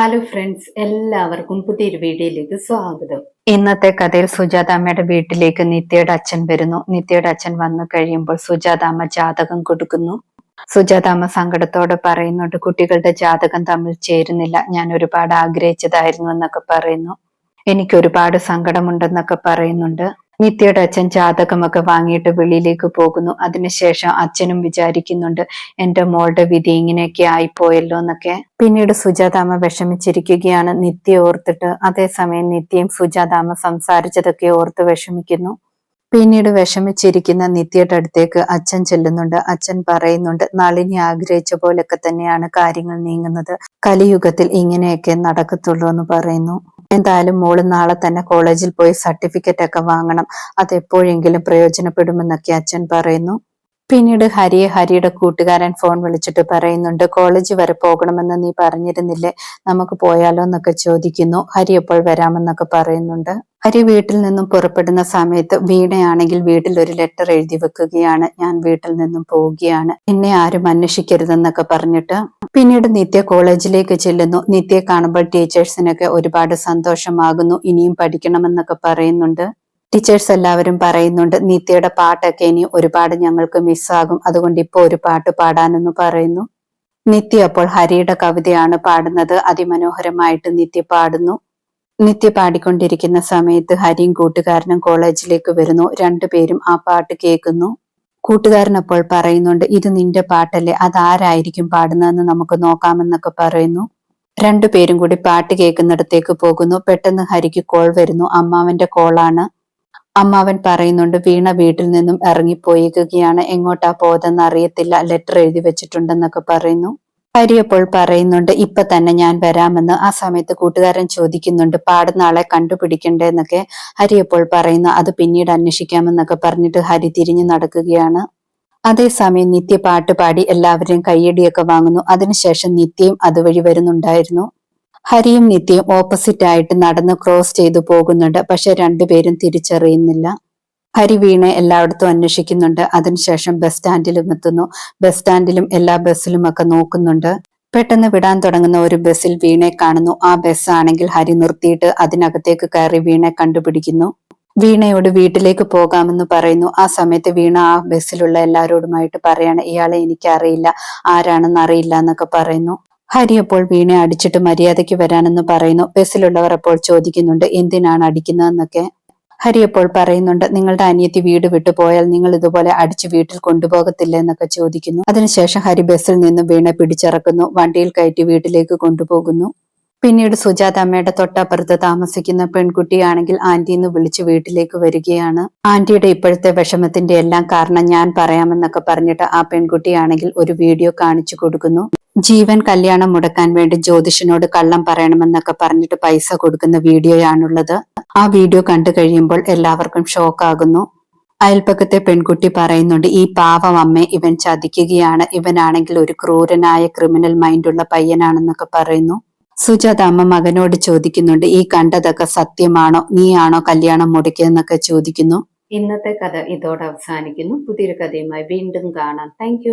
Hello friends എല്ലാവർക്കും പുതിയൊരു വീഡിയോയിലേക്ക് സ്വാഗതം. ഇന്നത്തെ കഥയിൽ സുജാതാമ്മയുടെ വീട്ടിലേക്ക് നിത്യയുടെ അച്ഛൻ വരുന്നു. നിത്യയുടെ അച്ഛൻ വന്നു കഴിയുമ്പോൾ സുജാതാമ്മ ജാതകം കൊടുക്കുന്നു. സുജാതാമ്മ സങ്കടത്തോടെ പറയുന്നുണ്ട് കുട്ടികളുടെ ജാതകം തമ്മിൽ ചേരുന്നില്ല. ഞാൻ ഒരുപാട് ആഗ്രഹിച്ചതായിരുന്നു എന്നൊക്കെ പറയുന്നു. എനിക്ക് ഒരുപാട് സങ്കടമുണ്ടെന്നൊക്കെ പറയുന്നുണ്ട്. നിത്യയുടെ അച്ഛൻ ജാതകമൊക്കെ വാങ്ങിയിട്ട് വെളിയിലേക്ക് പോകുന്നു. അതിനുശേഷം അച്ഛനും വിചാരിക്കുന്നുണ്ട് എന്റെ മോളുടെ വിധി ഇങ്ങനെയൊക്കെ ആയിപ്പോയല്ലോ എന്നൊക്കെ. പിന്നീട് സുജാതാമ വിഷമിച്ചിരിക്കുകയാണ് നിത്യ ഓർത്തിട്ട്. അതേസമയം നിത്യയും സുജാതാമ സംസാരിച്ചതൊക്കെ ഓർത്ത് വിഷമിക്കുന്നു. പിന്നീട് വിഷമിച്ചിരിക്കുന്ന നിത്യയുടെ അടുത്തേക്ക് അച്ഛൻ ചെല്ലുന്നുണ്ട്. അച്ഛൻ പറയുന്നുണ്ട് നളിനി ആഗ്രഹിച്ച പോലൊക്കെ തന്നെയാണ് കാര്യങ്ങൾ നീങ്ങുന്നത്. കലിയുഗത്തിൽ ഇങ്ങനെയൊക്കെ നടക്കത്തുള്ളൂ എന്ന് പറയുന്നു. എന്തായാലും മോൾ നാളെ തന്നെ കോളേജിൽ പോയി സർട്ടിഫിക്കറ്റ് ഒക്കെ വാങ്ങണം. അതെപ്പോഴെങ്കിലും പ്രയോജനപ്പെടുമെന്നൊക്കെ അച്ഛൻ പറയുന്നു. പിന്നീട് ഹരിയെ ഹരിയുടെ കൂട്ടുകാരൻ ഫോൺ വിളിച്ചിട്ട് പറയുന്നുണ്ട് കോളേജ് വരെ പോകണമെന്ന് നീ പറഞ്ഞിരുന്നില്ലേ? നമുക്ക് പോയാലോ എന്നൊക്കെ ചോദിക്കുന്നു. ഹരി എപ്പോൾ വരാമെന്നൊക്കെ പറയുന്നുണ്ട്. ഹരി വീട്ടിൽ നിന്നും പുറപ്പെടുന്ന സമയത്ത് വീണയാണെങ്കിൽ വീട്ടിൽ ഒരു ലെറ്റർ എഴുതി വെക്കുകയാണ്. ഞാൻ വീട്ടിൽ നിന്നും പോവുകയാണ്. എന്നെ ആരും അന്വേഷിക്കരുതെന്നൊക്കെ പറഞ്ഞിട്ട് പിന്നീട് നിത്യ കോളേജിലേക്ക് ചെല്ലുന്നു. നിത്യയെ കാണുമ്പോൾ ടീച്ചേഴ്സിനൊക്കെ ഒരുപാട് സന്തോഷമാകുന്നു. ഇനിയും പഠിക്കണമെന്നൊക്കെ പറയുന്നുണ്ട്. ടീച്ചേഴ്സ് എല്ലാവരും പറയുന്നുണ്ട് നിത്യയുടെ പാട്ടൊക്കെ ഇനി ഒരുപാട് ഞങ്ങൾക്ക് മിസ്സാകും. അതുകൊണ്ട് ഇപ്പോൾ ഒരു പാട്ട് പാടാനെന്ന് പറയുന്നു. നിത്യ അപ്പോൾ ഹരിയുടെ കവിതയാണ് പാടുന്നത്. അതിമനോഹരമായിട്ട് നിത്യ പാടുന്നു. നിത്യ പാടിക്കൊണ്ടിരിക്കുന്ന സമയത്ത് ഹരിയും കൂട്ടുകാരനും കോളേജിലേക്ക് വരുന്നു. രണ്ടുപേരും ആ പാട്ട് കേൾക്കുന്നു. കൂട്ടുകാരൻ അപ്പോൾ പറയുന്നുണ്ട് ഇത് നിന്റെ പാട്ടല്ലേ? അതാരായിരിക്കും പാടുന്നതെന്ന് നമുക്ക് നോക്കാമെന്നൊക്കെ പറയുന്നു. രണ്ടുപേരും കൂടി പാട്ട് കേൾക്കുന്നിടത്തേക്ക് പോകുന്നു. പെട്ടെന്ന് ഹരിക്ക് കോൾ വരുന്നു. അമ്മാവന്റെ കോളാണ്. അമ്മാവൻ പറയുന്നുണ്ട് വീണ വീട്ടിൽ നിന്നും ഇറങ്ങിപ്പോയിരിക്കുകയാണ്. എങ്ങോട്ടാ പോതെന്ന് അറിയത്തില്ല. ലെറ്റർ എഴുതി വെച്ചിട്ടുണ്ടെന്നൊക്കെ പറയുന്നു. ഹരി അപ്പോൾ പറയുന്നുണ്ട് ഇപ്പൊ തന്നെ ഞാൻ വരാമെന്ന് ആ സമയത്ത് കൂട്ടുകാരൻ ചോദിക്കുന്നുണ്ട് പാടുന്ന ആളെ കണ്ടുപിടിക്കണ്ടേന്നൊക്കെ ഹരി പറയുന്നു അത് പിന്നീട് അന്വേഷിക്കാമെന്നൊക്കെ പറഞ്ഞിട്ട് ഹരി തിരിഞ്ഞു നടക്കുകയാണ്. അതേസമയം നിത്യ പാട്ട് പാടി എല്ലാവരെയും കയ്യടിയൊക്കെ വാങ്ങുന്നു. അതിനുശേഷം നിത്യയും അതുവഴി വരുന്നുണ്ടായിരുന്നു. ഹരിയും നിത്യയും ഓപ്പോസിറ്റ് ആയിട്ട് നടന്ന് ക്രോസ് ചെയ്തു പോകുന്നുണ്ട്. പക്ഷെ രണ്ടുപേരും തിരിച്ചറിയുന്നില്ല. ഹരി വീണെ എല്ലായിടത്തും അന്വേഷിക്കുന്നുണ്ട്. അതിനുശേഷം ബസ് സ്റ്റാൻഡിലും എത്തുന്നു. ബസ് സ്റ്റാൻഡിലും എല്ലാ ബസ്സിലും ഒക്കെ നോക്കുന്നുണ്ട്. പെട്ടെന്ന് വിടാൻ തുടങ്ങുന്ന ഒരു ബസ്സിൽ വീണെ കാണുന്നു. ആ ബസ് ആണെങ്കിൽ ഹരി നിർത്തിയിട്ട് അതിനകത്തേക്ക് കയറി വീണെ കണ്ടുപിടിക്കുന്നു. വീണയോട് വീട്ടിലേക്ക് പോകാമെന്ന് പറയുന്നു. ആ സമയത്ത് വീണ ആ ബസ്സിലുള്ള എല്ലാവരോടുമായിട്ട് പറയാണ് ഇയാളെ എനിക്കറിയില്ല. ആരാണെന്ന് അറിയില്ല എന്നൊക്കെ പറയുന്നു. ഹരി അപ്പോൾ വീണെ അടിച്ചിട്ട് മര്യാദയ്ക്ക് വരാനെന്ന് പറയുന്നു. ബസ്സിലുള്ളവർ അപ്പോൾ ചോദിക്കുന്നുണ്ട് എന്തിനാണ് അടിക്കുന്നതെന്നൊക്കെ. ഹരി അപ്പോൾ പറയുന്നുണ്ട് നിങ്ങളുടെ അനിയത്തി വീട് വിട്ടു പോയാൽ നിങ്ങൾ ഇതുപോലെ അടിച്ച് വീട്ടിൽ കൊണ്ടുപോകത്തില്ല എന്നൊക്കെ ചോദിക്കുന്നു. അതിനുശേഷം ഹരി ബസ്സിൽ നിന്നും വീണെ പിടിച്ചിറക്കുന്നു വണ്ടിയിൽ കയറ്റി വീട്ടിലേക്ക് കൊണ്ടുപോകുന്നു. പിന്നീട് സുജാത അമ്മയുടെ തൊട്ടപ്പുറത്ത് താമസിക്കുന്ന പെൺകുട്ടിയാണെങ്കിൽ ആന്റി എന്ന് വിളിച്ച് വീട്ടിലേക്ക് വരികയാണ്. ആന്റിയുടെ ഇപ്പോഴത്തെ വിഷമത്തിന്റെ എല്ലാം കാരണം ഞാൻ പറയാമെന്നൊക്കെ പറഞ്ഞിട്ട് ആ പെൺകുട്ടിയാണെങ്കിൽ ഒരു വീഡിയോ കാണിച്ചു കൊടുക്കുന്നു. ജീവൻ കല്യാണം മുടക്കാൻ വേണ്ടി ജ്യോതിഷനോട് കള്ളം പറയണമെന്നൊക്കെ പറഞ്ഞിട്ട് പൈസ കൊടുക്കുന്ന വീഡിയോയാണുള്ളത്. ആ വീഡിയോ കണ്ടു കഴിയുമ്പോൾ എല്ലാവർക്കും ഷോക്കാകുന്നു. അയൽപ്പക്കത്തെ പെൺകുട്ടി പറയുന്നുണ്ട് ഈ പാവം അമ്മ ഇവൻ ചതിക്കുകയാണ്. ഇവനാണെങ്കിൽ ഒരു ക്രൂരനായ ക്രിമിനൽ മൈൻഡുള്ള പയ്യനാണെന്നൊക്കെ പറയുന്നു. സുജാത അമ്മ മകനോട് ചോദിക്കുന്നുണ്ട് ഈ കണ്ടതൊക്കെ സത്യമാണോ? നീയാണോ കല്യാണം മുടക്കിയെന്നൊക്കെ ചോദിക്കുന്നു. ഇന്നത്തെ കഥ ഇതോടെ അവസാനിക്കുന്നു. പുതിയൊരു കഥയുമായി വീണ്ടും കാണാം. താങ്ക്